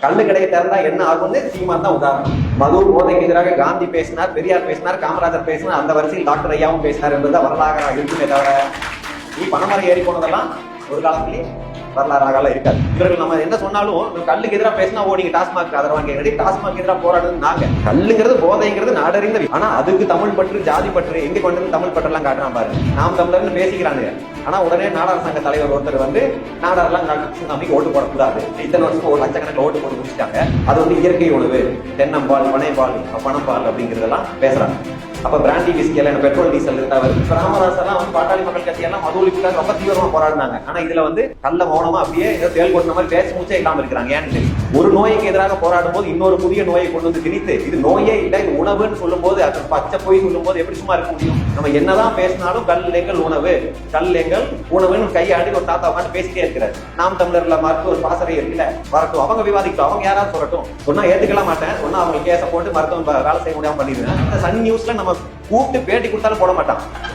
கல்லு கடையை திறந்தா என்ன ஆகும்னு சீமான் தான் உதாரணம். மது போதைக்கு எதிராக காந்தி பேசினார் பெரியார் பேசினார் காமராஜர் பேசினார் அந்த வரிசையில் டாக்டர் ஐயாவும் பேசினார் என்பது வரலாறு இருக்குமே தவிர நீ பணமரம் ஏறி போனதெல்லாம் ஒரு காலத்திலேயே வரலாறாக இருக்காது. இவர்கள் நம்ம என்ன சொன்னாலும் கல்லுக்கு எதிராக பேசினா ஓ நீங்க டாஸ்மாக் ஆதரவாங்க கேட்கறது டாஸ்மாக் எதிராக போராடுறது நாங்க. கல்லுங்கிறது போதைங்கிறது நாடறிந்த ஆனா அதுக்கு தமிழ் பற்று ஜாதி பற்று எங்க கொண்டு வந்து தமிழ் பற்றெல்லாம் காட்டுறான் பாரு நாம் தமிழர்னு பேசிக்கிறானுங்க. ஆனா உடனே நாடார் சங்க தலைவர் ஒருத்தர் வந்து நாடாரெல்லாம் நம்பிக்கை ஓட்டு போடக்கூடாது. இத்தனை வருஷம் ஒரு லட்சக்கணக்கில் ஓட்டு போட்டு முடிச்சிட்டாங்க. அது வந்து இயற்கை உணவு. தென்னம்பால் பனைப்பால் பணம்பால் அப்படிங்கிறதெல்லாம் பேசுறாங்க. அப்ப பிராண்டி விஸ்கி எல்லாம் பெட்ரோல் டீசல் தவிர இப்போ ராமதாஸ் எல்லாம் வந்து பாட்டாளி மக்கள் கட்சி எல்லாம் மது ஒழிப்புக்காக ரொம்ப தீவிரமா போராடினாங்க. ஆனா இதுல வந்து நல்ல மௌனமா அப்படியே ஏதோ தேல் கொட்டின மாதிரி பேச மூச்சே இல்லாம இருக்கிறாங்க. ஏன்னு தெரியும் ஒரு நோய்க்கு எதிராக போராடும் போது இன்னொரு புதிய நோயை கொண்டு வந்து திணித்து இது நோயே இல்லை உணவுன்னு சொல்லும் போது அது பச்சை போய் சொல்லும் போது எப்படி சும்மா இருக்க முடியும்? நம்ம என்னதான் பேசினாலும் கல் எங்கள் உணவு. கல் எங்கள் உணவுன்னு கையாடி ஒரு தாத்தா உட்காந்து பேசிட்டே இருக்கிறார். நாம் தமிழர்ல ஒரு பாசறை இருக்குல்ல வரட்டும். அவங்க விவாதிக்கட்டும். அவங்க யாராவது சொல்லட்டும். ஒன்னா ஏத்துக்கல மாட்டேன். ஒன்னா அவங்க கேச போட்டு மருத்துவம் வேலை செய்ய முடியாம பண்ணிடுவேன். இந்த சன் நியூஸ்ல நம்ம கூப்பிட்டு பேட்டி கொடுத்தாலும் போட மாட்டான்.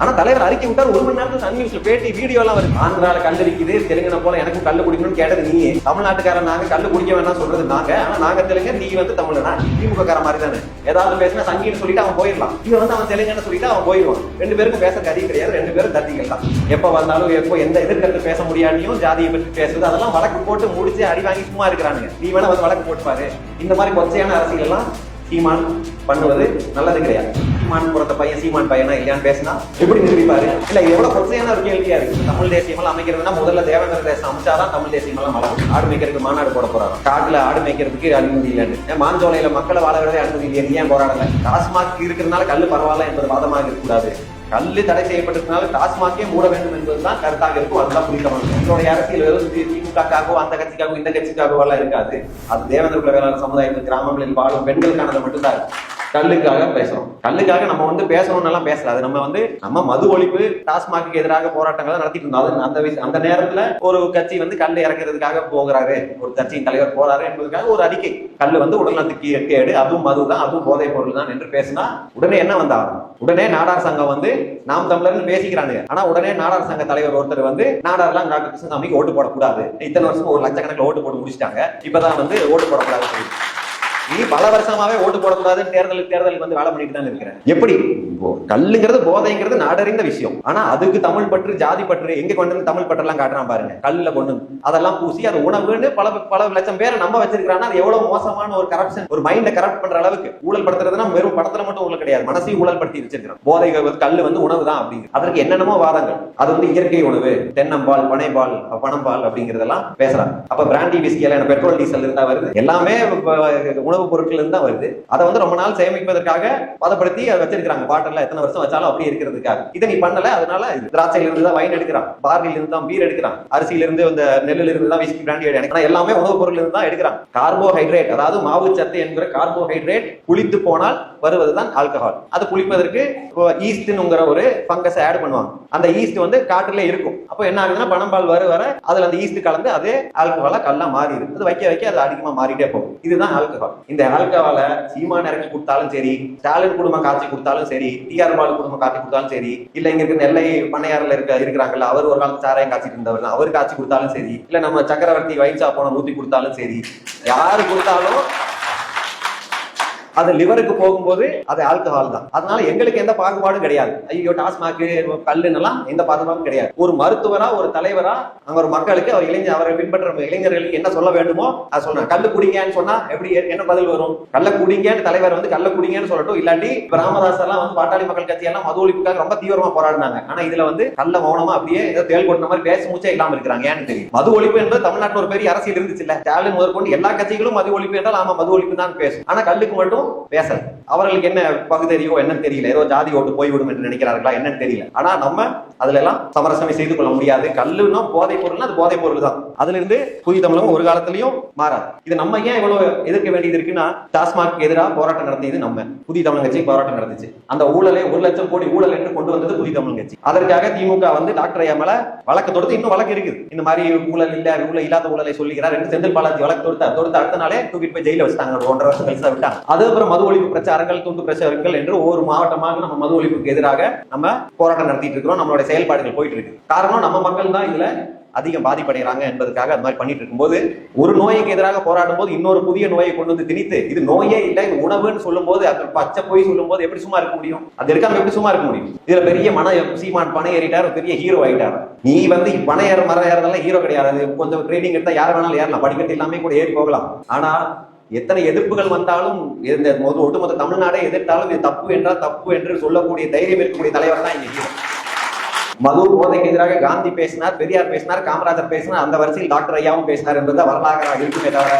ஆனா தலைவர் அறிக்கை விட்டார் ஒரு மணி நேரத்துக்கு சன் நியூஸ்ல பேட்டி வீடியோ எல்லாம் வருது. ஆந்திரால கல்லடிக்குது இருக்குது தெலுங்கன போல எனக்கும் கல்லு குடிக்கணும்னு கேட்டது நீ தமிழ்நாட்டுக்காரன் நாங்க கல்லு குடிக்க வேணாம் சொல்றது நாங்க. ஆனா நாங்க தெலுங்கு நீ வந்து தமிழனா? திமுக கார மாதிரி தானே. ஏதாவது பேசினா சங்கின்னு சொல்லிட்டு அவன் போயிடலாம். இவன் வந்து அவன் தெலுங்குன்னு சொல்லிட்டு அவன் போயிடுவான். ரெண்டு பேருக்கும் பேச கதி கிடையாது. ரெண்டு பேரும் தத்திகள் தான். எப்ப வந்தாலும் எப்போ எந்த எதிர்கருத்து பேச முடியாட்டியும் ஜாதியை பற்றி பேசுறது அதெல்லாம் வழக்கு போட்டு முடிச்சு அடி வாங்கி சும்மா இருக்கிறானுங்க. நீ வேணா வந்து வழக்கு போட்டுப்பாரு. இந்த மாதிரி கொச்சையான அரசியல் எல்லாம் சீமான் பண்ணுவது நல்லது கிடையாது. சீமான் பிறந்த பையன் சீமான் பையனா இல்லையான்னு பேசினா எப்படி நிரூபிப்பாரு? இல்ல எவ்வளவு கொச்சையான ஒரு கேள்வியா இருக்கு. தமிழ் தேசியம் எல்லாம் அமைக்கிறதுனா முதல்ல தேவேந்திர தேசம் அமைச்சாதான் தமிழ் தேசியம் எல்லாம் வளரும். ஆடு மேய்க்கிறதுக்கு மாநாடு போட போறாங்க காட்டுல ஆடு மேய்க்கிறதுக்கு அனுமதி இல்லைன்னு. மாஞ்சோலையில மக்களை வாழ விடவே அனுமதி இல்லையா நீ ஏன் போராடல? டாஸ்மாக் இருக்கிறதுனால கல் பரவாயில்ல என்பது வாதமாக இருக்கக்கூடாது. கல்லு தடை செய்யப்பட்டிருக்கனால டாஸ்மாகே மூட வேண்டும் என்பதுதான் கருத்தாக இருக்கும். அதுதான் புரிதம் உங்களுடைய அரசியல் வெறும் திமுகக்காகவோ அந்த கட்சிக்காகவோ இந்த கட்சிக்காகவோ எல்லாம் இருக்காது. அது தேவேந்திர குல வேளாண் சமுதாயத்தில் கிராமங்களில் வாழும் பெண்களுக்கானது மட்டும்தான். இருக்கும் கல்லுக்காக பேசுறோம். கல்லுக்காக நம்ம வந்து பேசணும்னு எல்லாம் பேசல. அது நம்ம வந்து நம்ம மது ஒழிப்பு டாஸ்மாக்கு எதிராக போராட்டங்களை நடத்திட்டு இருந்தோம். அது அந்த அந்த நேரத்துல ஒரு கட்சி வந்து கல் இறக்குறதுக்காக போகிறாரு. ஒரு கட்சியின் தலைவர் போறாரு என்பதுக்காக ஒரு அறிக்கை. கல் வந்து உடல்நலத்துக்கு கேடு அதுவும் மது தான் அதுவும் போதைப் பொருள் தான் என்று பேசினா உடனே என்ன வந்தாங்க உடனே நாடார் சங்கம் வந்து நாம் தமிழர்னு பேசிக்கிறாங்க ஆனா உடனே நாடார் சங்க தலைவர் ஒருத்தர் வந்து நாடார்லாம் டாக்டர் கிருஷ்ணசாமிக்கு ஓட்டு போடக்கூடாது. இத்தனை வருஷம் ஒரு லட்சக்கணக்கில் ஓட்டு போட்டு முடிச்சிட்டாங்க. இப்பதான் வந்து ஓட்டு போடக்கூடாது நீ பல வருஷமாவே ஓட்டு போடக்கூடாது தேர்தலுக்கு தேர்தலுக்கு வந்து வேலை பண்ணிட்டு தான் இருக்கிறேன் எப்படி? கல்லுங்கிறது போதைங்கிறது நாடறிந்த விஷயம். ஆனா அதுக்கு தமிழ் பற்று ஜாதி பற்று எங்க கொண்டு வந்து தமிழ் பற்றெல்லாம் காட்டுறான் பாருங்க. கல்லுல கொண்டு அதெல்லாம் பூசி அது உணவுன்னு பல பல லட்சம் பேரை நம்ம வச்சிருக்கிறான்னா அது எவ்வளவு மோசமான ஒரு கரப்ஷன் ஒரு மைண்ட கரப்ட் பண்ற அளவுக்கு. ஊழல் படுத்துறதுன்னா வெறும் படத்துல மட்டும் ஊழல் கிடையாது. மனசையும் ஊழல் படுத்தி வச்சிருக்கிறோம். போதை கல்லு வந்து உணவு தான் அப்படிங்க அதற்கு என்னென்னமோ வாதங்கள். அது வந்து இயற்கை உணவு தென்னம்பால் பனைபால் பணம்பால் அப்படிங்கறதெல்லாம் பேசுறாங்க அப்ப பிராண்டி விஸ்கி எல்லாம் பெட்ரோல் டீசல் இருந்தா வருது. எல்லாமே உணவு உணவுப் பொருட்கள் இருந்தா வருது. அதை வந்து ரொம்ப நாள் சேமிப்பதற்காக பதப்படுத்தி அதை வச்சிருக்காங்க பாட்டில் எத்தனை வருஷம் வச்சாலும் அப்படியே இருக்கிறதுக்காக. இதை நீ பண்ணல அதனால திராட்சையில இருந்து தான் வைன் எடுக்கிறான். பார்லில இருந்து தான் பீர் எடுக்கிறான். அரிசியில இருந்து இந்த நெல்லில் இருந்து தான் விஸ்கி பிராண்டி எடுக்கிறான். எல்லாமே உணவுப் பொருள் இருந்து தான் எடுக்கிறான். கார்போஹைட்ரேட் அதாவது மாவு சத்து என்கிற கார்போஹைட்ரேட் குளித்து போனால் வருவதுதான் ஆல்கஹால் அது குளிப்பதற்கு ஈஸ்ட்னுங்கிற ஒரு ஃபங்கஸை ஆட் பண்ணுவாங்க. அந்த ஈஸ்ட் வந்து காட்டுல இருக்கும். அப்போ என்ன ஆகுதுன்னா பனம்பால் வர வர அதுல அந்த ஈஸ்ட் கலந்து அதே ஆல்கஹாலா கல்லா மாறிடும். அது வைக்க வைக்க அது அதிகமா மாறிட்டே போகும். இதுதான் ஆல்கஹால் இந்த ஆல்கஹாலை சீமான் இறக்கி கொடுத்தாலும் சரி ஸ்டாலின் குடும்பம் காட்சி கொடுத்தாலும் சரி டிஆர் பால் குடும்பம் காட்சி கொடுத்தாலும் சரி இல்ல இங்க இருக்க நெல்லை பண்ணையாறுல இருக்க இருக்கிறாங்கல்ல அவர் ஒரு காலத்து சாராயம் காய்ச்சிட்டு இருந்தவர் தான். அவர் காட்சி கொடுத்தாலும் சரி இல்ல நம்ம சக்கரவர்த்தி வைன்சா போன ஊத்தி கொடுத்தாலும் சரி யாரு கொடுத்தாலும் அது லிவருக்கு போகும்போது அது ஆல்கஹால் தான். அதனால எங்களுக்கு எந்த பாகுபாடும் கிடையாது. ஐயோ டாஸ்மாக் கல்லுன்னெல்லாம் எந்த பாகுபாடும் கிடையாது. ஒரு மருத்துவரா ஒரு தலைவரா அங்க ஒரு மக்களுக்கு அவர் இளைஞர் அவரை பின்பற்ற இளைஞர்களுக்கு என்ன சொல்ல வேண்டுமோ அதை சொல்றேன் கல்லு குடிங்கன்னு சொன்னா எப்படி என்ன பதில் வரும்? கல்ல குடிங்கன்னு தலைவர் வந்து கல்ல குடிங்கன்னு சொல்லட்டும். இல்லாட்டி இப்ப ராமதாஸ் எல்லாம் வந்து பாட்டாளி மக்கள் கட்சி எல்லாம் மது ஒழிப்புக்காக ரொம்ப தீவிரமா போராடினாங்க. ஆனா இதுல வந்து கல்ல மௌனமா அப்படியே ஏதோ தேல் கொடுத்த மாதிரி பேச மூச்சே இல்லாம இருக்கிறாங்க. ஏன்னு தெரியும். மது ஒழிப்பு என்பது தமிழ்நாட்டில் ஒரு பெரிய அரசியல் இருந்துச்சு இல்ல ஸ்டாலின் முதற்கொண்டு எல்லா கட்சிகளும் மது ஒழிப்பு என்றால் ஆமா மது ஒழிப்பு தான் பேசும். ஆனா கல்லுக்கு மட்டும் பேசல அவர்களுக்கு என்ன பகுதறியோ என்ன தெரியல ஏதோ ஜாதி ஓட்டு போய்விடும் என்று நினைக்கிறார்களா என்னன்னு தெரியல. ஆனா நம்ம அதுல எல்லாம் சமரசமே செய்து கொள்ள முடியாது. கல்லுன்னா போதைப் பொருள்னா அது போதை பொருள் தான். அதுல இருந்து புதிய தமிழகம் ஒரு காலத்திலயும் மாறாது. இது நம்ம ஏன் இவ்வளவு எதிர்க்க வேண்டியது இருக்குன்னா டாஸ்மாக் எதிராக போராட்டம் நடத்தியது நம்ம. புதிய தமிழ் கட்சி போராட்டம் நடந்துச்சு. அந்த ஊழலை ஒரு லட்சம் கோடி ஊழல் என்று கொண்டு வந்தது புதிய தமிழ் கட்சி. அதற்காக திமுக வந்து டாக்டர் ஐயா மேல வழக்கு தொடுத்து இன்னும் வழக்கு இருக்குது. இந்த மாதிரி ஊழல் இல்ல ஊழல் இல்லாத ஊழலை சொல்லுகிறார் என்று செந்தில் பாலாஜி வழக்கு தொடுத்தார். தொடுத்து அடுத்த நாளே தூக்கிட்டு போய் ஜெயில வச்சுட்டாங்க. ஒன்றரை வருஷம் கழிச்சு விட்டாங்க. அது அதுக்கப்புறம் மது ஒழிப்பு பிரச்சாரங்கள் துண்டு பிரச்சாரங்கள் என்று ஒவ்வொரு மாவட்டமாக நம்ம மது ஒழிப்புக்கு எதிராக நம்ம போராட்டம் நடத்திட்டு இருக்கிறோம் நம்மளுடைய செயல்பாடுகள் போயிட்டு இருக்கு. காரணம் நம்ம மக்கள் தான் இதுல அதிகம் பாதிப்படைகிறாங்க என்பதற்காக அது மாதிரி பண்ணிட்டு இருக்கும்போது ஒரு நோய்க்கு எதிராக போராடும் போது இன்னொரு புதிய நோயை கொண்டு வந்து திணித்து இது நோயே இல்லை இது உணவுன்னு சொல்லும்போது அது பச்சை போய் சொல்லும்போது எப்படி சும்மா இருக்க முடியும்? அது இருக்காம எப்படி சும்மா இருக்க முடியும்? இதுல பெரிய மன சீமான் பணம் ஏறிட்டார் பெரிய ஹீரோ ஆகிட்டார் நீ வந்து பணம் ஏற மரம் ஏறதெல்லாம் ஹீரோ கிடையாது. கொஞ்சம் ட்ரைனிங் எடுத்தா யார் வேணாலும் ஏறலாம். படிக்கட்டு எல்லாமே கூட ஏறி போகலாம். ஆனா எத்தனை எதிர்ப்புகள் வந்தாலும் இந்த மொத- ஒட்டுமொத்த தமிழ்நாடே எதிர்த்தாலும் இது தப்பு என்றால் தப்பு என்று சொல்லக்கூடிய தைரியம் இருக்கக்கூடிய தலைவர் தான் இன்னைக்கு மது போதைக்கு எதிராக காந்தி பேசினார் பெரியார் பேசினார் காமராஜர் பேசினார் அந்த வரிசையில் டாக்டர் ஐயாவும் பேசினார் என்பது வரலாறு இருக்குமே தவிர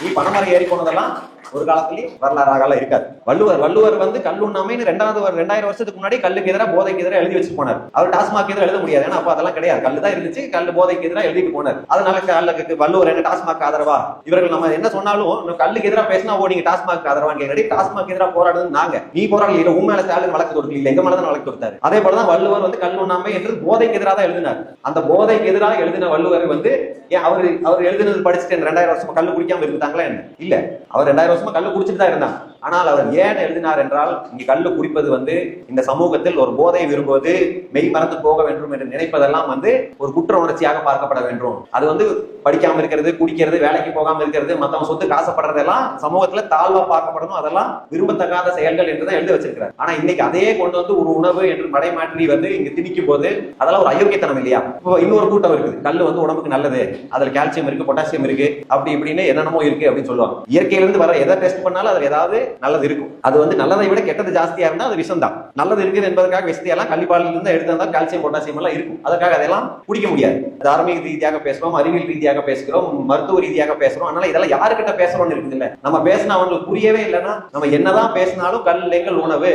நீ பணமரம் ஏறி போனதெல்லாம் ஒரு காலத்திலேயே வரலாறாக இருக்காது. வள்ளுவர் வள்ளுவர் வந்து கல்லுண்ணாமைன்னு ரெண்டாவது ரெண்டாயிரம் வருஷத்துக்கு முன்னாடி கல்லுக்கு எதிராக போதைக்கு எதிராக எழுதி வச்சு போனார். அவர் டாஸ்மாக் எதிராக எழுத முடியாது. ஏன்னா அப்ப அதெல்லாம் கிடையாது. கல்லு தான் இருந்துச்சு. கல்லு போதைக்கு எதிராக எழுதிட்டு போனார். அதனால கல்லுக்கு வள்ளுவர் என்ன டாஸ்மாக் ஆதரவா? இவர்கள் நம்ம என்ன சொன்னாலும் கல்லுக்கு எதிராக பேசினா ஓ நீங்க டாஸ்மாக் ஆதரவான்னு கேட்கறடி டாஸ்மாக் எதிராக போராடுறது நாங்க. நீ போராடல இல்ல உண்மையில ஸ்டாலின் வழக்கு தொடுக்கல இல்ல எங்க மேல தான் வழக்கு கொடுத்தாரு அதே போலதான் வள்ளுவர் வந்து கல்லுண்ணாமை என்று போதைக்கு எதிராக தான் எழுதினார். அந்த போதைக்கு எதிராக எழுதின வள்ளுவர் வந்து அவர் அவர் எழுதினது படிச்சுட்டு ரெண்டாயிரம் வருஷமா கல்லு குடிக்காம இருந்தாங்களா என்ன? இல்ல அவர் ரெண்டாயிரம் வருஷமா கல்லு குடிச்சிட்டு தான் இருந்தான். ஆனால் அவர் ஏன் எழுதினார் என்றால் இங்க கல்லு குடிப்பது வந்து இந்த சமூகத்தில் ஒரு போதையை விரும்புவது மெய் மறந்து போக வேண்டும் என்று நினைப்பதெல்லாம் வந்து ஒரு குற்ற உணர்ச்சியாக பார்க்கப்பட வேண்டும். அது வந்து படிக்காம இருக்கிறது குடிக்கிறது வேலைக்கு போகாம இருக்கிறது மத்தவங்க சொத்து காசப்படுறதெல்லாம் சமூகத்துல தாழ்வா பார்க்கப்படணும் அதெல்லாம் விரும்பத்தகாத செயல்கள் என்று தான் எழுதி வச்சிருக்கிறார். ஆனா இன்னைக்கு அதையே கொண்டு வந்து ஒரு உணவு என்று மடைமாற்றி வந்து இங்க திணிக்கும் போது அதெல்லாம் ஒரு அயோக்கியத்தனம் இல்லையா? இப்போ இன்னொரு கூட்டம் இருக்குது. கல்லு வந்து உடம்புக்கு நல்லது அதுல கால்சியம் இருக்கு பொட்டாசியம் இருக்கு அப்படி இப்படின்னு என்னென்னமோ இருக்கு அப்படின்னு சொல்லுவாங்க. இயற்கையில இருந்து வர எதை டெஸ்ட் பண்ணாலும் அதுல ஏதாவது நல்லது இருக்கும். அது வந்து நல்லதை விட கெட்டது ஜாஸ்தியா இருந்தா அது விஷம் தான் நல்லது இருக்குது என்பதற்காக விஷத்தையெல்லாம் கள்ளிப்பாலில் இருந்து எடுத்து கால்சியம் பொட்டாசியம் எல்லாம் இருக்கும். அதற்காக அதெல்லாம் குடிக்க முடியாது. தார்மீக ரீதியாக பேசுறோம் அறிவியல் ரீதியாக பேசுகிறோம் மருத்துவ ரீதியாக பேசுறோம் அதனால இதெல்லாம் யாருக்கிட்ட பேசுறோம்னு இருக்குது இல்ல நம்ம பேசினா அவங்களுக்கு புரியவே இல்லைன்னா நம்ம என்னதான் பேசினாலும் கல் எங்கள் உணவு